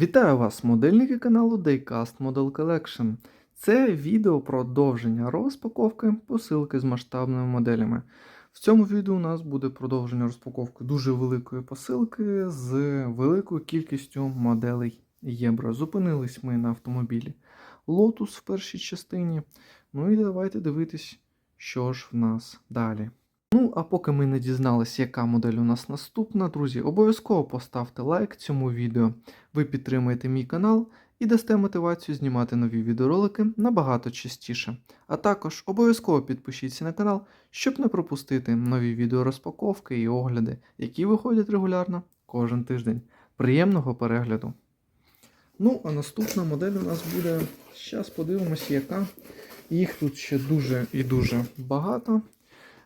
Вітаю вас, модельники каналу Daycast Model Collection. Це відео продовження розпаковки посилки з масштабними моделями. В цьому відео у нас буде продовження розпаковки дуже великої посилки з великою кількістю моделей Єбра. Зупинились ми на автомобілі Lotus в першій частині. Ну і давайте дивитись, що ж в нас далі. Ну, а поки ми не дізналися, яка модель у нас наступна, друзі, обов'язково поставте лайк цьому відео. Ви підтримаєте мій канал і дасте мотивацію знімати нові відеоролики набагато частіше. А також обов'язково підпишіться на канал, щоб не пропустити нові відеорозпаковки і огляди, які виходять регулярно кожен тиждень. Приємного перегляду! Ну, а наступна модель у нас буде. Зараз подивимося, яка. Їх тут ще дуже і дуже багато.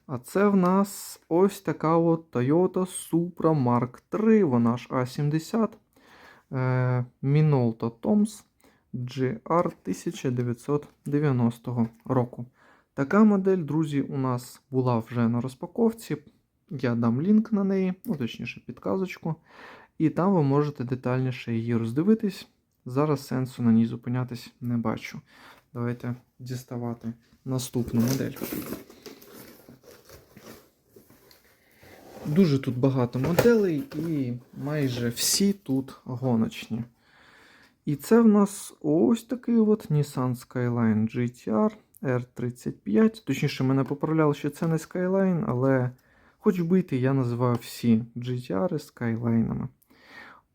А це в нас ось така от Toyota Supra Mark III, вона ж A70 е, Minolta Toms GR 1990 року. Така модель, друзі, у нас була вже на розпаковці. Я дам лінк на неї, ну точніше, підказочку. І там ви можете детальніше її роздивитись. Зараз сенсу на ній зупинятись не бачу. Давайте діставати наступну модель. Дуже тут багато моделей, і майже всі тут гоночні. І це в нас ось такий от Nissan Skyline GTR R35. Точніше, мене поправляли, що це не Skyline, але хоч бити, я називаю всі GTR Skyline.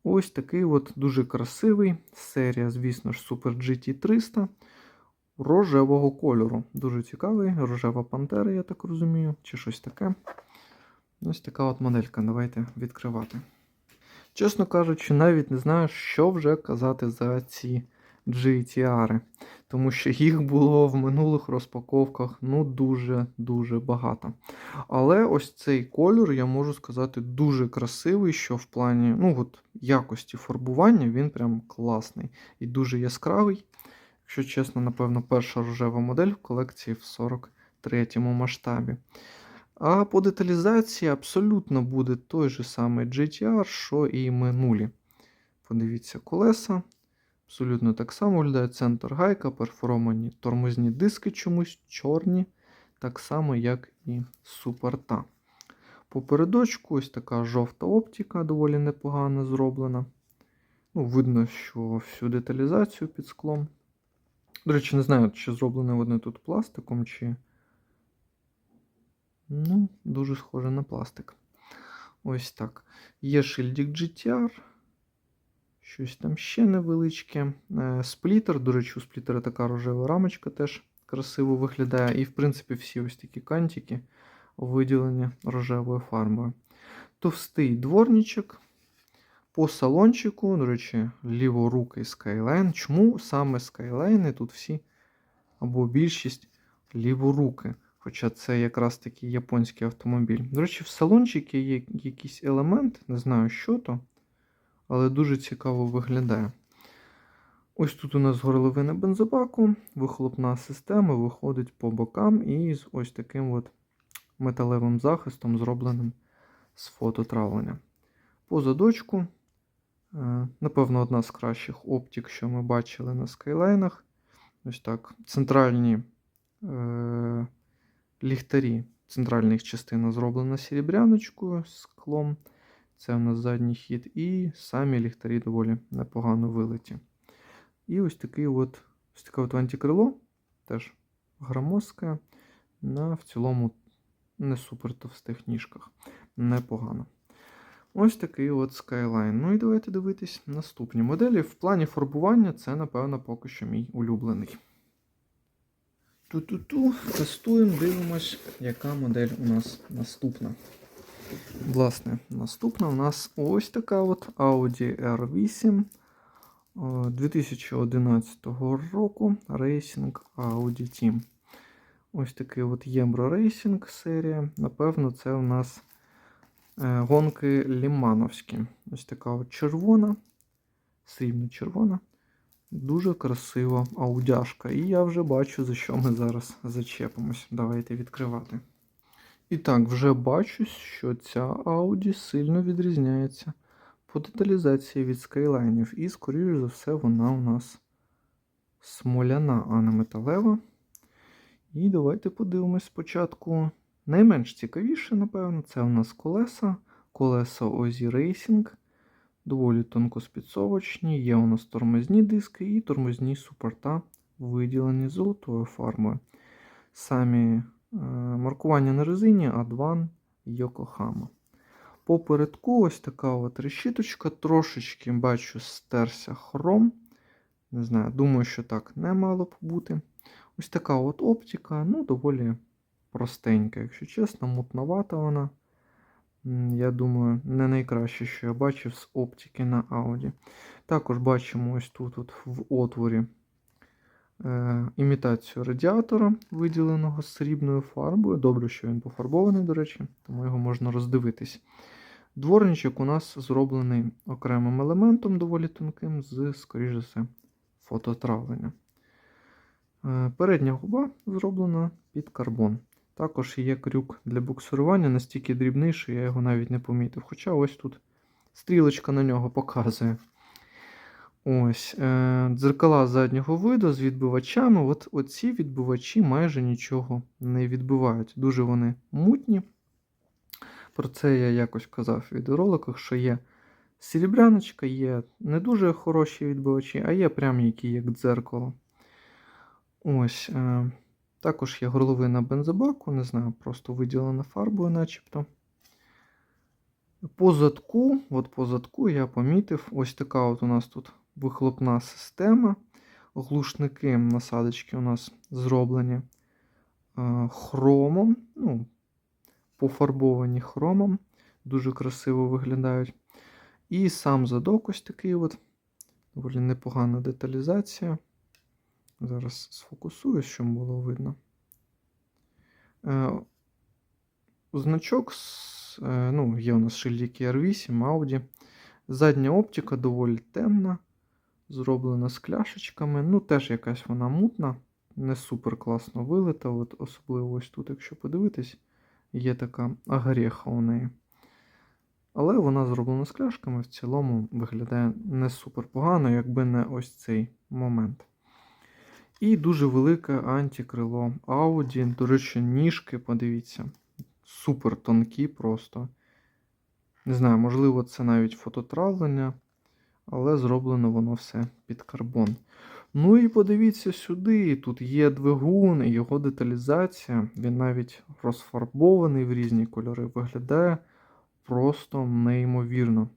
Ось такий от дуже красивий серія, звісно ж, Super GT 300 рожевого кольору. Дуже цікавий, рожева пантера, я так розумію, чи щось таке. Ось така от моделька. Давайте відкривати. Чесно кажучи, навіть не знаю, що вже казати за ці GTR, тому що їх було в минулих розпаковках ну дуже-дуже багато. Але ось цей кольор, я можу сказати, дуже красивий, що в плані ну от, якості фарбування він прям класний і дуже яскравий. Якщо чесно, напевно, перша рожева модель в колекції в 43 масштабі. А по деталізації абсолютно буде той же самий GTR, що і минулі. Подивіться, колеса. Абсолютно так само виглядає центр гайка, перфоровані тормозні диски чомусь чорні, так само, як і суперта. Попередочку ось така жовта оптика, доволі непогано зроблена. Ну, Видно, що всю деталізацію під склом. До речі, не знаю, чи зроблені вони тут пластиком, чи. Ну, дуже схоже на пластик. Ось так. Є шильдик GTR. Щось там ще невеличке. Е, сплітер, до речі, у сплітера така рожева рамочка теж красиво виглядає. І, в принципі, всі ось такі кантики виділені рожевою фарбою. Товстий дворничок. По салончику, до речі, ліворукий Skyline. Чому саме Skyline тут всі або більшість ліворуки? Хоча це якраз такий японський автомобіль. До речі, в салончику є якийсь елемент, не знаю, що то, але дуже цікаво виглядає. Ось тут у нас горловина бензобаку, вихлопна система виходить по бокам і з ось таким от металевим захистом, зробленим з фототравлення. По задочку, е, напевно, одна з кращих оптик, що ми бачили на скайлайнах. Ось так. Центральні. Ліхтарі. Центральна їх частина зроблена серебряночкою склом. Це у нас задній хід. І самі ліхтарі доволі непогано вилиті. І ось такий от, ось таке от антикрило, теж громоздке, на в цілому не супер товстих ніжках. Непогано. Ось такий от Skyline. Ну і давайте дивитись наступні моделі. В плані фарбування це, напевно, поки що мій улюблений. Ту-ту-ту, тестуємо, дивимось, яка модель у нас наступна. Власне, наступна у нас ось така от Audi R8 2011 року Racing Audi Team. Ось такий от Ємбро Racing серія. Напевно, це у нас е, гонки Лімановські. Ось така от червона, срібно-червона. Дуже красива аудяшка. І я вже бачу, за що ми зараз зачепимось. Давайте відкривати. І так, вже бачу, що ця Audi сильно відрізняється по деталізації від скайлайнів. І, скоріш за все, вона у нас смоляна, а не металева. І давайте подивимось спочатку. Найменш цікавіше, напевно, це у нас колеса. Колеса Ozzy Racing. Доволі тонкоспідсовочні. Є у нас тормозні диски і тормозні супорта, виділені золотою фарбою. Самі е, маркування на резині A2 Yokohama. Попередку ось така от решіточка. Трошечки бачу стерся хром. Не знаю, думаю, що так не мало б бути. Ось така от оптика, ну, доволі простенька, якщо чесно, мутновата вона. Я думаю, не найкраще, що я бачив з оптики на Audi. Також бачимо ось тут от в отворі е, імітацію радіатора, виділеного срібною фарбою. Добре, що він пофарбований, до речі, тому його можна роздивитись. Дворничок у нас зроблений окремим елементом, доволі тонким, з, скоріш за все, фототравлення. Е, Передня губа зроблена під карбон. Також є крюк для буксирування, настільки дрібний, що я його навіть не помітив. Хоча ось тут стрілочка на нього показує. Ось, е, Дзеркала заднього виду з відбивачами. От Оці відбивачі майже нічого не відбивають. Дуже вони мутні. Про це я якось казав в відеороликах, що є серебряночка, є не дуже хороші відбивачі, а є прям які як дзеркало. Ось. Також є горловина бензобаку, не знаю, просто виділена фарбою, начебто. По задку, от по задку я помітив, ось така от у нас тут вихлопна система. Глушники насадочки у нас зроблені е, хромом, ну, пофарбовані хромом, дуже красиво виглядають. І сам задок ось такий от, доволі непогана деталізація. Зараз сфокусую, щоб було видно. Е, значок, е, ну, є у нас шильдики R8, Audi. Задня оптика доволі темна, зроблена з кляшечками. Ну, теж якась вона мутна, не супер класно вилита. От особливо ось тут, якщо подивитись, є така агарєха у неї. Але вона зроблена з кляшками, в цілому виглядає не супер погано, якби не ось цей момент. І дуже велике антикрило Audi. До речі, ніжки, подивіться, супер тонкі просто. Не знаю, можливо, це навіть фототравлення, але зроблено воно все під карбон. Ну і подивіться сюди. Тут є двигун, його деталізація. Він навіть розфарбований в різні кольори. Виглядає просто неймовірно.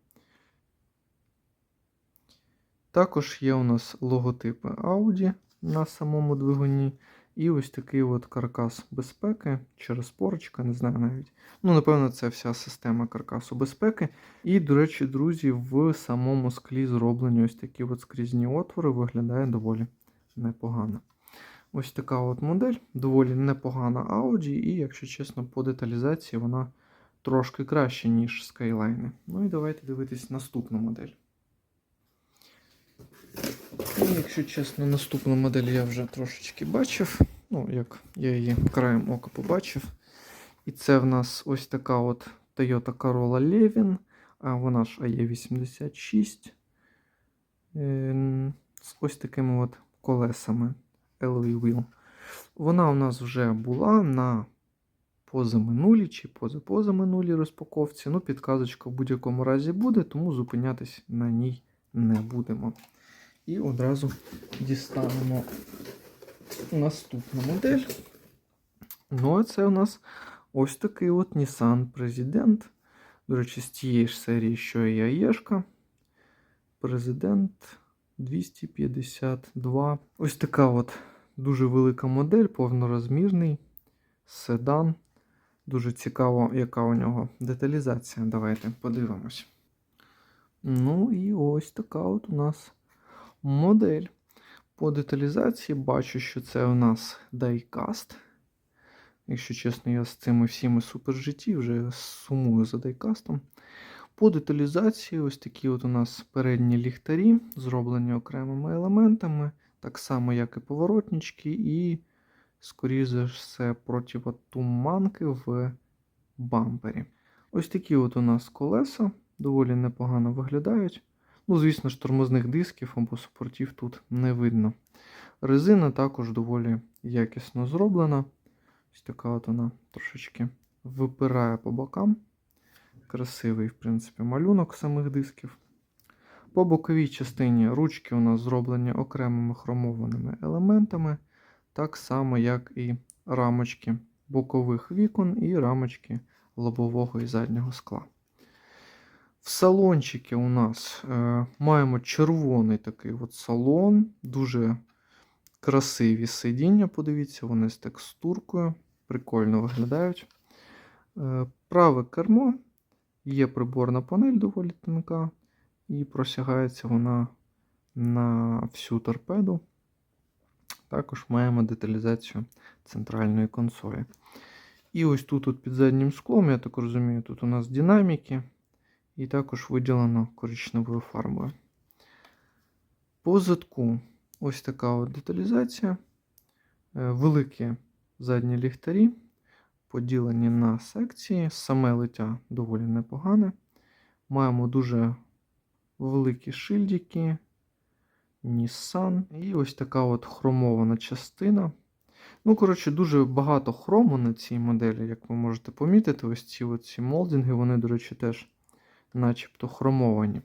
Також є у нас логотипи Audi на самому двигуні. І ось такий от каркас безпеки чи розпорочка, не знаю навіть. Ну, напевно, це вся система каркасу безпеки. І, до речі, друзі, в самому склі зроблені ось такі от скрізні отвори, виглядає доволі непогано. Ось така от модель, доволі непогана Audi, і, якщо чесно, по деталізації вона трошки краще, ніж Skyline. Ну і давайте дивитись наступну модель. Ну, якщо чесно, наступну модель я вже трошечки бачив. Ну, як я її краєм ока побачив. І це в нас ось така от Toyota Corolla Levin. А вона ж AE86. Е, З ось такими от колесами Alloy Wheel. Вона у нас вже була на позаминулій чи позапозаминулій розпаковці. Ну, підказочка в будь-якому разі буде, тому зупинятись на ній не будемо. І одразу дістанемо наступну модель. Ну, а це у нас ось такий от Nissan President. До речі, з тієї ж серії, що і Аєшка. Президент 252. Ось така от дуже велика модель, повнорозмірний седан. Дуже цікаво, яка у нього деталізація. Давайте подивимось. Ну і ось така от у нас модель. По деталізації бачу, що це у нас дайкаст. Якщо чесно, я з цими всіми супержитті вже сумую за дайкастом. По деталізації, ось такі от у нас передні ліхтарі, зроблені окремими елементами, так само, як і поворотнички, і, скоріше за все, противотуманки в бампері. Ось такі от у нас колеса доволі непогано виглядають. Ну, звісно ж, тормозних дисків або супортів тут не видно. Резина також доволі якісно зроблена. Ось така от вона трошечки випирає по бокам. Красивий, в принципі, малюнок самих дисків. По боковій частині ручки у нас зроблені окремими хромованими елементами, так само, як і рамочки бокових вікон і рамочки лобового і заднього скла. В салончики у нас е, маємо червоний такий от салон, дуже красиві сидіння. Подивіться, вони з текстуркою, прикольно виглядають. Е, праве кермо, є приборна панель доволі тонка, і просягається вона на всю торпеду. Також маємо деталізацію центральної консолі. І ось тут от під заднім склом, я так розумію, тут у нас динаміки, і також виділено коричневою фарбою. По задку ось така от деталізація. Е, Великі задні ліхтарі, поділені на секції. Саме лиття доволі непогане. Маємо дуже великі шильдики, Nissan. І ось така от хромована частина. Ну, коротше, дуже багато хрому на цій моделі, як ви можете помітити, ось ці, ці молдинги, вони, до речі, теж начебто хромовані.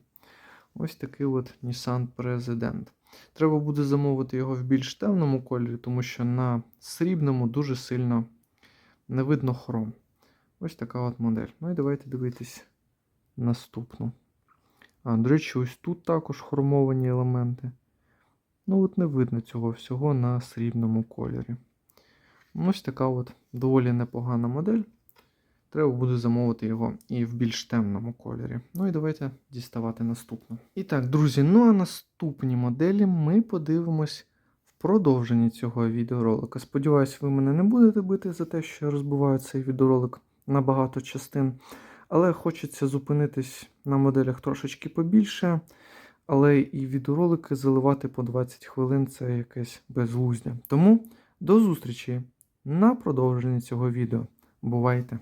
Ось такий от Nissan President. Треба буде замовити його в більш темному кольорі, тому що на срібному дуже сильно не видно хром. Ось така от модель. Ну і давайте дивитись наступну. А, до речі, ось тут також хромовані елементи. Ну, от не видно цього всього на срібному кольорі. Ось така от доволі непогана модель. Треба буде замовити його і в більш темному кольорі. Ну і давайте діставати наступну. І так, друзі, ну а наступні моделі ми подивимось в продовженні цього відеоролика. Сподіваюсь, ви мене не будете бити за те, що я розбиваю цей відеоролик на багато частин. Але хочеться зупинитись на моделях трошечки побільше. Але і відеоролики заливати по 20 хвилин це якесь безглуздя. Тому до зустрічі на продовженні цього відео. Бувайте!